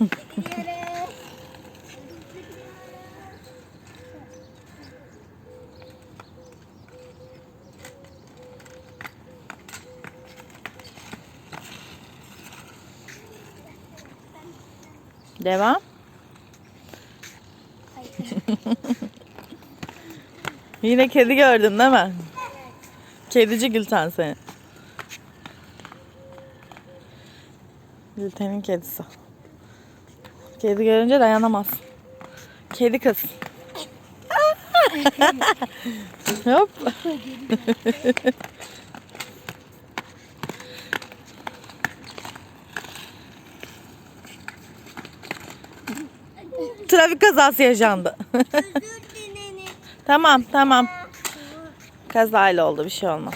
Devam. Yine kedi gördün değil mi? Kedici Gülten seni. Gülten'in kedisi. Kedi görünce dayanamaz. Kedi kız. Hop. Trafik kazası yaşandı. Tamam tamam. Kazayla oldu bir şey olmaz.